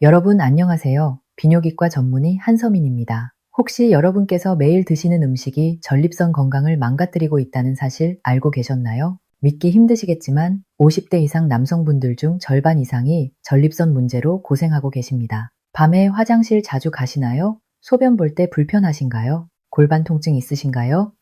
여러분 안녕하세요. 비뇨기과 전문의 한서민입니다. 혹시 여러분께서 매일 드시는 음식이 전립선 건강을 망가뜨리고 있다는 사실 알고 계셨나요? 믿기 힘드시겠지만 50대 이상 남성분들 중 절반 이상이 전립선 문제로 고생하고 계십니다. 밤에 화장실 자주 가시나요? 소변 볼 때 불편하신가요? 골반 통증 있으신가요?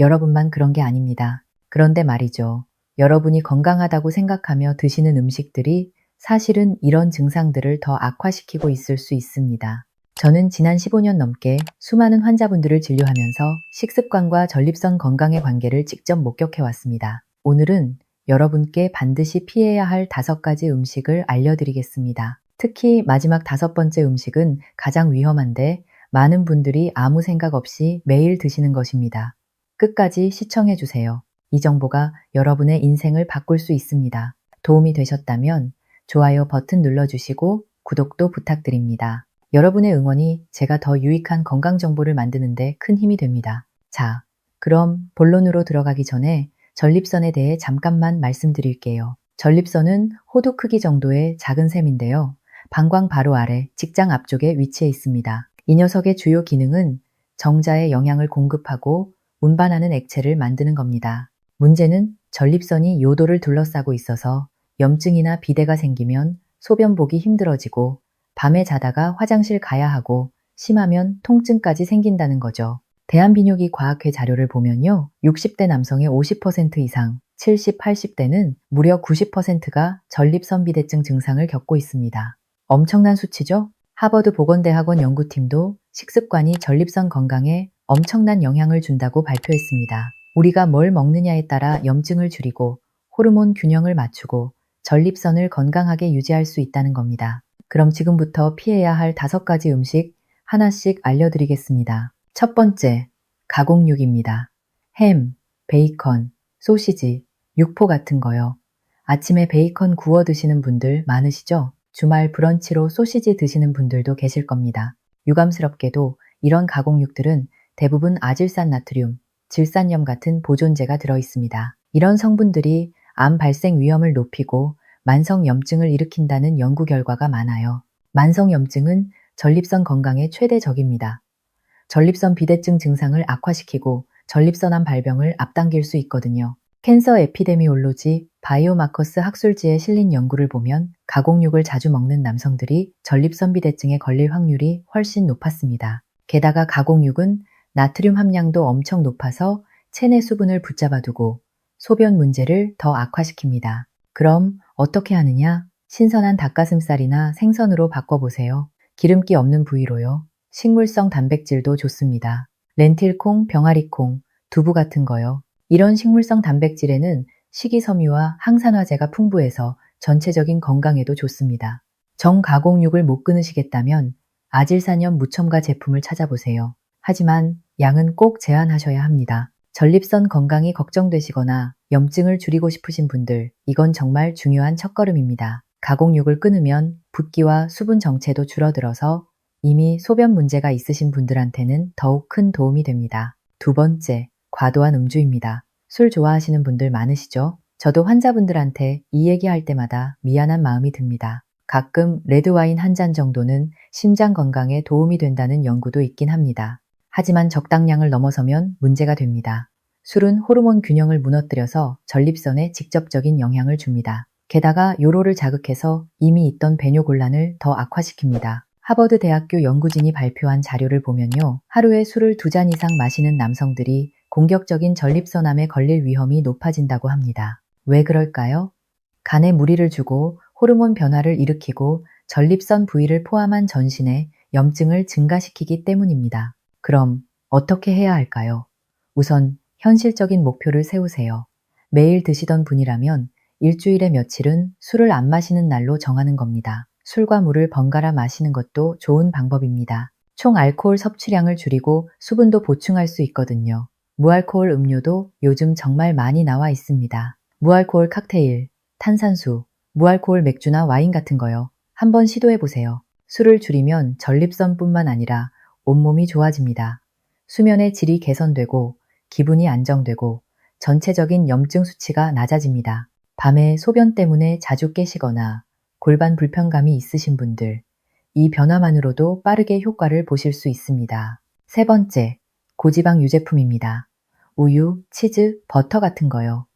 여러분만 그런 게 아닙니다. 그런데 말이죠. 여러분이 건강하다고 생각하며 드시는 음식들이 사실은 이런 증상들을 더 악화시키고 있을 수 있습니다. 저는 지난 15년 넘게 수많은 환자분들을 진료하면서 식습관과 전립선 건강의 관계를 직접 목격해 왔습니다. 오늘은 여러분께 반드시 피해야 할 다섯 가지 음식을 알려드리겠습니다. 특히 마지막 다섯 번째 음식은 가장 위험한데 많은 분들이 아무 생각 없이 매일 드시는 것입니다. 끝까지 시청해 주세요. 이 정보가 여러분의 인생을 바꿀 수 있습니다. 도움이 되셨다면 좋아요 버튼 눌러주시고 구독도 부탁드립니다. 여러분의 응원이 제가 더 유익한 건강 정보를 만드는데 큰 힘이 됩니다. 자, 그럼 본론으로 들어가기 전에 전립선에 대해 잠깐만 말씀드릴게요. 전립선은 호두 크기 정도의 작은 샘인데요. 방광 바로 아래 직장 앞쪽에 위치해 있습니다. 이 녀석의 주요 기능은 정자에 영양을 공급하고 운반하는 액체를 만드는 겁니다. 문제는 전립선이 요도를 둘러싸고 있어서 염증이나 비대가 생기면 소변 보기 힘들어지고 밤에 자다가 화장실 가야 하고 심하면 통증까지 생긴다는 거죠. 대한비뇨기 과학회 자료를 보면요. 60대 남성의 50% 이상, 70, 80대는 무려 90%가 전립선 비대증 증상을 겪고 있습니다. 엄청난 수치죠? 하버드 보건대학원 연구팀도 식습관이 전립선 건강에 엄청난 영향을 준다고 발표했습니다. 우리가 뭘 먹느냐에 따라 염증을 줄이고 호르몬 균형을 맞추고 전립선을 건강하게 유지할 수 있다는 겁니다. 그럼 지금부터 피해야 할 다섯 가지 음식 하나씩 알려드리겠습니다. 첫 번째, 가공육입니다. 햄, 베이컨, 소시지, 육포 같은 거요. 아침에 베이컨 구워 드시는 분들 많으시죠? 주말 브런치로 소시지 드시는 분들도 계실 겁니다. 유감스럽게도 이런 가공육들은 대부분 아질산 나트륨, 질산염 같은 보존제가 들어 있습니다. 이런 성분들이 암 발생 위험을 높이고 만성염증을 일으킨다는 연구 결과가 많아요. 만성염증은 전립선 건강의 최대 적입니다. 전립선 비대증 증상을 악화시키고 전립선암 발병을 앞당길 수 있거든요. 캔서 에피데미올로지 바이오마커스 학술지에 실린 연구를 보면 가공육을 자주 먹는 남성들이 전립선 비대증에 걸릴 확률이 훨씬 높았습니다. 게다가 가공육은 나트륨 함량도 엄청 높아서 체내 수분을 붙잡아 두고 소변 문제를 더 악화시킵니다. 그럼 어떻게 하느냐? 신선한 닭가슴살이나 생선으로 바꿔보세요. 기름기 없는 부위로요. 식물성 단백질도 좋습니다. 렌틸콩, 병아리콩, 두부 같은 거요. 이런 식물성 단백질에는 식이섬유와 항산화제가 풍부해서 전체적인 건강에도 좋습니다. 정가공육을 못 끊으시겠다면 아질산염 무첨가 제품을 찾아보세요. 하지만 양은 꼭 제한하셔야 합니다. 전립선 건강이 걱정되시거나 염증을 줄이고 싶으신 분들, 이건 정말 중요한 첫걸음입니다. 가공육을 끊으면 붓기와 수분 정체도 줄어들어서 이미 소변 문제가 있으신 분들한테는 더욱 큰 도움이 됩니다. 두 번째, 과도한 음주입니다. 술 좋아하시는 분들 많으시죠? 저도 환자분들한테 이 얘기할 때마다 미안한 마음이 듭니다. 가끔 레드와인 한 잔 정도는 심장 건강에 도움이 된다는 연구도 있긴 합니다. 하지만 적당량을 넘어서면 문제가 됩니다. 술은 호르몬 균형을 무너뜨려서 전립선에 직접적인 영향을 줍니다. 게다가 요로를 자극해서 이미 있던 배뇨 곤란을 더 악화시킵니다. 하버드 대학교 연구진이 발표한 자료를 보면요. 하루에 술을 두 잔 이상 마시는 남성들이 공격적인 전립선암에 걸릴 위험이 높아진다고 합니다. 왜 그럴까요? 간에 무리를 주고 호르몬 변화를 일으키고 전립선 부위를 포함한 전신에 염증을 증가시키기 때문입니다. 그럼 어떻게 해야 할까요? 우선 현실적인 목표를 세우세요. 매일 드시던 분이라면 일주일에 며칠은 술을 안 마시는 날로 정하는 겁니다. 술과 물을 번갈아 마시는 것도 좋은 방법입니다. 총 알코올 섭취량을 줄이고 수분도 보충할 수 있거든요. 무알코올 음료도 요즘 정말 많이 나와 있습니다. 무알코올 칵테일, 탄산수, 무알코올 맥주나 와인 같은 거요. 한번 시도해 보세요. 술을 줄이면 전립선뿐만 아니라 온몸이 좋아집니다. 수면의 질이 개선되고 기분이 안정되고 전체적인 염증 수치가 낮아집니다. 밤에 소변 때문에 자주 깨시거나 골반 불편감이 있으신 분들, 이 변화만으로도 빠르게 효과를 보실 수 있습니다. 세 번째, 고지방 유제품입니다. 우유, 치즈, 버터 같은 거요.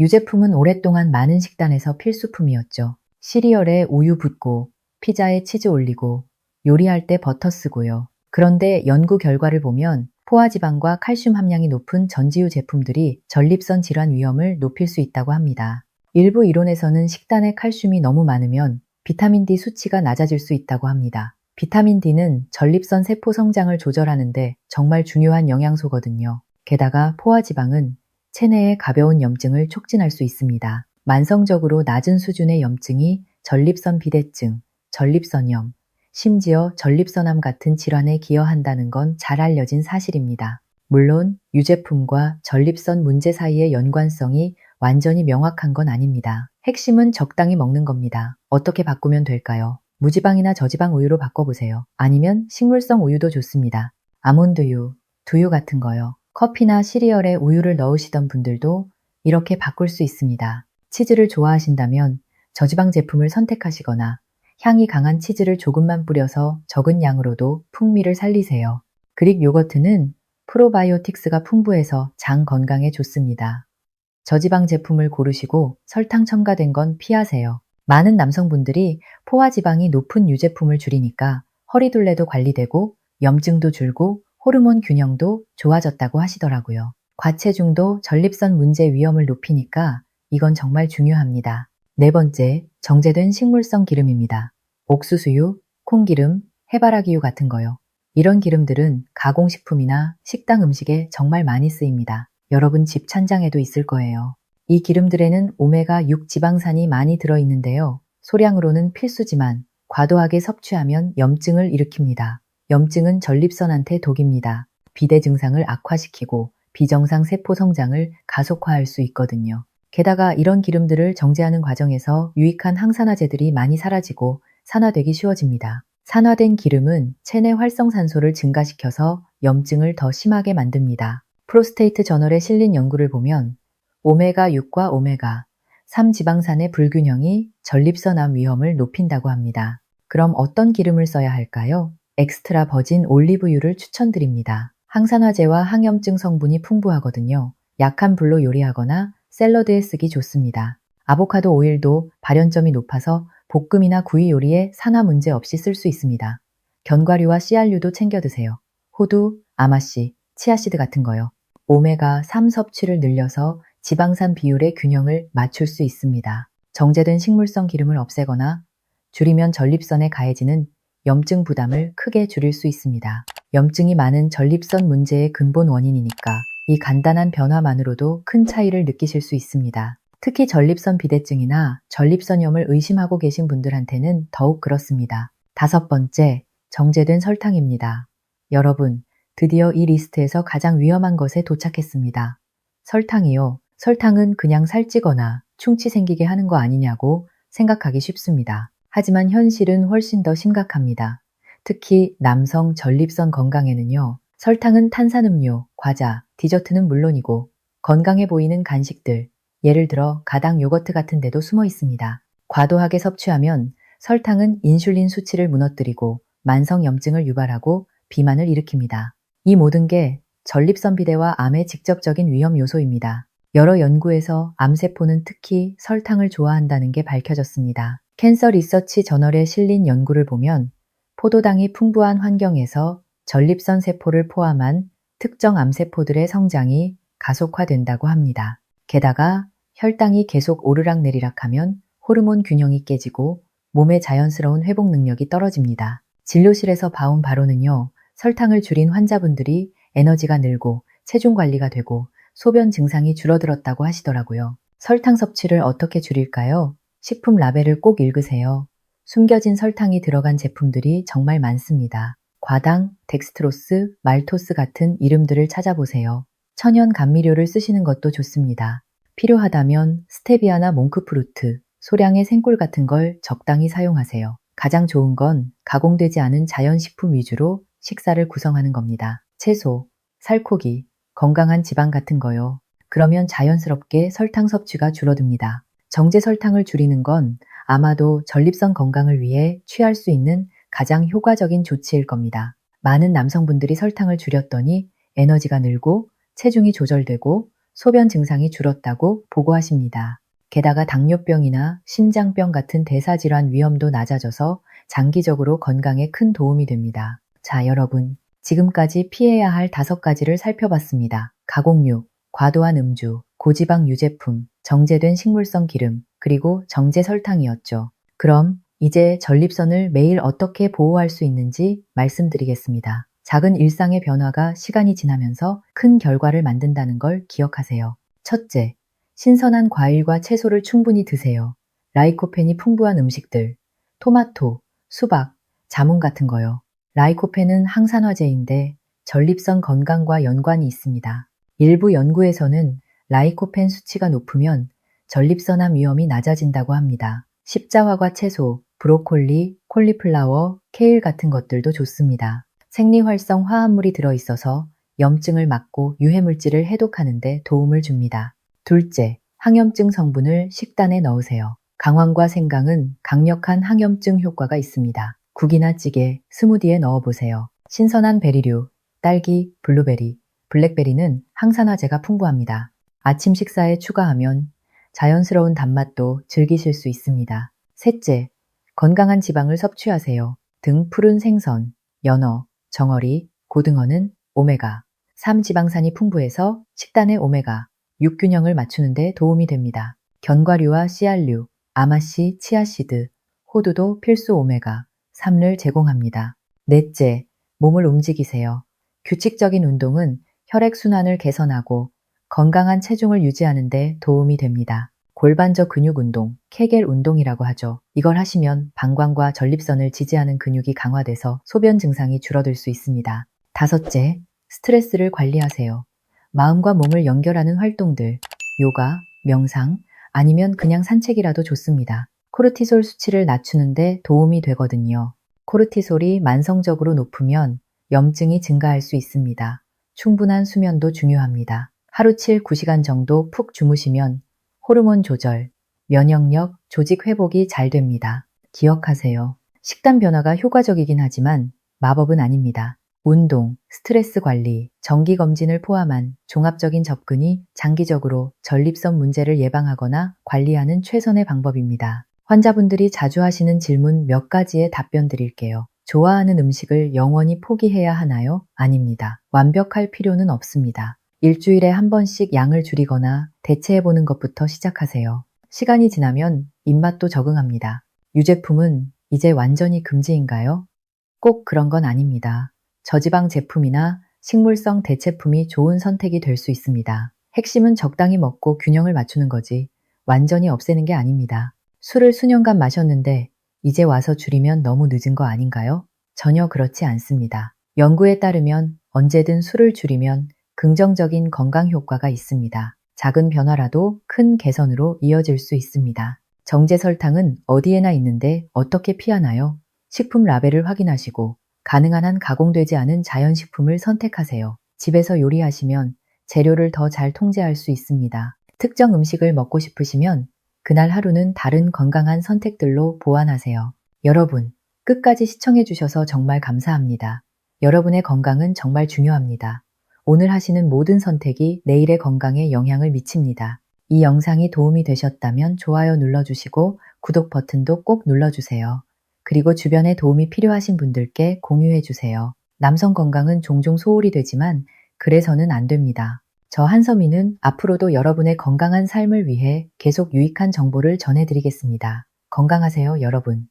유제품은 오랫동안 많은 식단에서 필수품이었죠. 시리얼에 우유 붓고, 피자에 치즈 올리고, 요리할 때 버터 쓰고요. 그런데 연구 결과를 보면 포화지방과 칼슘 함량이 높은 전지유 제품들이 전립선 질환 위험을 높일 수 있다고 합니다. 일부 이론에서는 식단에 칼슘이 너무 많으면 비타민 D 수치가 낮아질 수 있다고 합니다. 비타민 D는 전립선 세포 성장을 조절하는데 정말 중요한 영양소거든요. 게다가 포화지방은 체내의 가벼운 염증을 촉진할 수 있습니다. 만성적으로 낮은 수준의 염증이 전립선 비대증, 전립선염, 심지어 전립선암 같은 질환에 기여한다는 건 잘 알려진 사실입니다. 물론 유제품과 전립선 문제 사이의 연관성이 완전히 명확한 건 아닙니다. 핵심은 적당히 먹는 겁니다. 어떻게 바꾸면 될까요? 무지방이나 저지방 우유로 바꿔보세요. 아니면 식물성 우유도 좋습니다. 아몬드유, 두유 같은 거요. 커피나 시리얼에 우유를 넣으시던 분들도 이렇게 바꿀 수 있습니다. 치즈를 좋아하신다면 저지방 제품을 선택하시거나 향이 강한 치즈를 조금만 뿌려서 적은 양으로도 풍미를 살리세요. 그릭 요거트는 프로바이오틱스가 풍부해서 장 건강에 좋습니다. 저지방 제품을 고르시고 설탕 첨가된 건 피하세요. 많은 남성분들이 포화지방이 높은 유제품을 줄이니까 허리둘레도 관리되고 염증도 줄고 호르몬 균형도 좋아졌다고 하시더라고요. 과체중도 전립선 문제 위험을 높이니까 이건 정말 중요합니다. 네 번째, 정제된 식물성 기름입니다. 옥수수유, 콩기름, 해바라기유 같은 거요. 이런 기름들은 가공식품이나 식당 음식에 정말 많이 쓰입니다. 여러분 집 찬장에도 있을 거예요. 이 기름들에는 오메가6 지방산이 많이 들어있는데요. 소량으로는 필수지만 과도하게 섭취하면 염증을 일으킵니다. 염증은 전립선한테 독입니다. 비대 증상을 악화시키고 비정상 세포 성장을 가속화할 수 있거든요. 게다가 이런 기름들을 정제하는 과정에서 유익한 항산화제들이 많이 사라지고 산화되기 쉬워집니다. 산화된 기름은 체내 활성산소를 증가시켜서 염증을 더 심하게 만듭니다. 프로스테이트 저널에 실린 연구를 보면 오메가6과 오메가 3 지방산의 불균형이 전립선암 위험을 높인다고 합니다. 그럼 어떤 기름을 써야 할까요? 엑스트라 버진 올리브유를 추천드립니다. 항산화제와 항염증 성분이 풍부하거든요. 약한 불로 요리하거나 샐러드에 쓰기 좋습니다. 아보카도 오일도 발연점이 높아서 볶음이나 구이 요리에 산화 문제 없이 쓸 수 있습니다. 견과류와 씨알류도 챙겨 드세요. 호두, 아마씨, 치아시드 같은 거요. 오메가3 섭취를 늘려서 지방산 비율의 균형을 맞출 수 있습니다. 정제된 식물성 기름을 없애거나 줄이면 전립선에 가해지는 염증 부담을 크게 줄일 수 있습니다. 염증이 많은 전립선 문제의 근본 원인이니까 이 간단한 변화만으로도 큰 차이를 느끼실 수 있습니다. 특히 전립선 비대증이나 전립선염을 의심하고 계신 분들한테는 더욱 그렇습니다. 다섯 번째, 정제된 설탕입니다. 여러분, 드디어 이 리스트에서 가장 위험한 것에 도착했습니다. 설탕이요. 설탕은 그냥 살찌거나 충치 생기게 하는 거 아니냐고 생각하기 쉽습니다. 하지만 현실은 훨씬 더 심각합니다. 특히 남성 전립선 건강에는요. 설탕은 탄산음료, 과자, 디저트는 물론이고 건강해 보이는 간식들, 예를 들어 가당 요거트 같은 데도 숨어 있습니다. 과도하게 섭취하면 설탕은 인슐린 수치를 무너뜨리고 만성 염증을 유발하고 비만을 일으킵니다. 이 모든 게 전립선 비대와 암의 직접적인 위험 요소입니다. 여러 연구에서 암세포는 특히 설탕을 좋아한다는 게 밝혀졌습니다. 캔서 리서치 저널에 실린 연구를 보면 포도당이 풍부한 환경에서 전립선 세포를 포함한 특정 암세포들의 성장이 가속화된다고 합니다. 게다가 혈당이 계속 오르락내리락 하면 호르몬 균형이 깨지고 몸의 자연스러운 회복 능력이 떨어집니다. 진료실에서 봐온 바로는요, 설탕을 줄인 환자분들이 에너지가 늘고 체중 관리가 되고 소변 증상이 줄어들었다고 하시더라고요. 설탕 섭취를 어떻게 줄일까요? 식품 라벨을 꼭 읽으세요. 숨겨진 설탕이 들어간 제품들이 정말 많습니다. 과당, 덱스트로스, 말토스 같은 이름들을 찾아보세요. 천연 감미료를 쓰시는 것도 좋습니다. 필요하다면 스테비아나 몽크프루트, 소량의 생꿀 같은 걸 적당히 사용하세요. 가장 좋은 건 가공되지 않은 자연식품 위주로 식사를 구성하는 겁니다. 채소, 살코기, 건강한 지방 같은 거요. 그러면 자연스럽게 설탕 섭취가 줄어듭니다. 정제 설탕을 줄이는 건 아마도 전립선 건강을 위해 취할 수 있는 가장 효과적인 조치일 겁니다. 많은 남성분들이 설탕을 줄였더니 에너지가 늘고 체중이 조절되고 소변 증상이 줄었다고 보고하십니다. 게다가 당뇨병이나 신장병 같은 대사질환 위험도 낮아져서 장기적으로 건강에 큰 도움이 됩니다. 자, 여러분. 지금까지 피해야 할 다섯 가지를 살펴봤습니다. 가공육, 과도한 음주, 고지방 유제품, 정제된 식물성 기름, 그리고 정제 설탕이었죠. 그럼 이제 전립선을 매일 어떻게 보호할 수 있는지 말씀드리겠습니다. 작은 일상의 변화가 시간이 지나면서 큰 결과를 만든다는 걸 기억하세요. 첫째, 신선한 과일과 채소를 충분히 드세요. 라이코펜이 풍부한 음식들, 토마토, 수박, 자몽 같은 거요. 라이코펜은 항산화제인데 전립선 건강과 연관이 있습니다. 일부 연구에서는 라이코펜 수치가 높으면 전립선암 위험이 낮아진다고 합니다. 십자화과 채소, 브로콜리, 콜리플라워, 케일 같은 것들도 좋습니다. 생리활성 화합물이 들어있어서 염증을 막고 유해물질을 해독하는데 도움을 줍니다. 둘째, 항염증 성분을 식단에 넣으세요. 강황과 생강은 강력한 항염증 효과가 있습니다. 국이나 찌개, 스무디에 넣어보세요. 신선한 베리류, 딸기, 블루베리, 블랙베리는 항산화제가 풍부합니다. 아침 식사에 추가하면 자연스러운 단맛도 즐기실 수 있습니다. 셋째, 건강한 지방을 섭취하세요. 등 푸른 생선, 연어, 정어리, 고등어는 오메가 3 지방산이 풍부해서 식단의 오메가 6 균형을 맞추는 데 도움이 됩니다. 견과류와 씨알류, 아마씨, 치아시드, 호두도 필수 오메가 3를 제공합니다. 넷째, 몸을 움직이세요. 규칙적인 운동은 혈액순환을 개선하고 건강한 체중을 유지하는 데 도움이 됩니다. 골반저 근육 운동, 케겔 운동이라고 하죠. 이걸 하시면 방광과 전립선을 지지하는 근육이 강화돼서 소변 증상이 줄어들 수 있습니다. 다섯째, 스트레스를 관리하세요. 마음과 몸을 연결하는 활동들, 요가, 명상, 아니면 그냥 산책이라도 좋습니다. 코르티솔 수치를 낮추는데 도움이 되거든요. 코르티솔이 만성적으로 높으면 염증이 증가할 수 있습니다. 충분한 수면도 중요합니다. 하루 7, 9시간 정도 푹 주무시면 호르몬 조절, 면역력, 조직 회복이 잘 됩니다. 기억하세요. 식단 변화가 효과적이긴 하지만 마법은 아닙니다. 운동, 스트레스 관리, 정기 검진을 포함한 종합적인 접근이 장기적으로 전립선 문제를 예방하거나 관리하는 최선의 방법입니다. 환자분들이 자주 하시는 질문 몇 가지에 답변 드릴게요. 좋아하는 음식을 영원히 포기해야 하나요? 아닙니다. 완벽할 필요는 없습니다. 일주일에 한 번씩 양을 줄이거나 대체해보는 것부터 시작하세요. 시간이 지나면 입맛도 적응합니다. 유제품은 이제 완전히 금지인가요? 꼭 그런 건 아닙니다. 저지방 제품이나 식물성 대체품이 좋은 선택이 될 수 있습니다. 핵심은 적당히 먹고 균형을 맞추는 거지 완전히 없애는 게 아닙니다. 술을 수년간 마셨는데 이제 와서 줄이면 너무 늦은 거 아닌가요? 전혀 그렇지 않습니다. 연구에 따르면 언제든 술을 줄이면 긍정적인 건강 효과가 있습니다. 작은 변화라도 큰 개선으로 이어질 수 있습니다. 정제 설탕은 어디에나 있는데 어떻게 피하나요? 식품 라벨을 확인하시고 가능한 한 가공되지 않은 자연식품을 선택하세요. 집에서 요리하시면 재료를 더 잘 통제할 수 있습니다. 특정 음식을 먹고 싶으시면 그날 하루는 다른 건강한 선택들로 보완하세요. 여러분, 끝까지 시청해주셔서 정말 감사합니다. 여러분의 건강은 정말 중요합니다. 오늘 하시는 모든 선택이 내일의 건강에 영향을 미칩니다. 이 영상이 도움이 되셨다면 좋아요 눌러주시고 구독 버튼도 꼭 눌러주세요. 그리고 주변에 도움이 필요하신 분들께 공유해주세요. 남성 건강은 종종 소홀히 되지만 그래서는 안 됩니다. 저 한서민은 앞으로도 여러분의 건강한 삶을 위해 계속 유익한 정보를 전해드리겠습니다. 건강하세요, 여러분.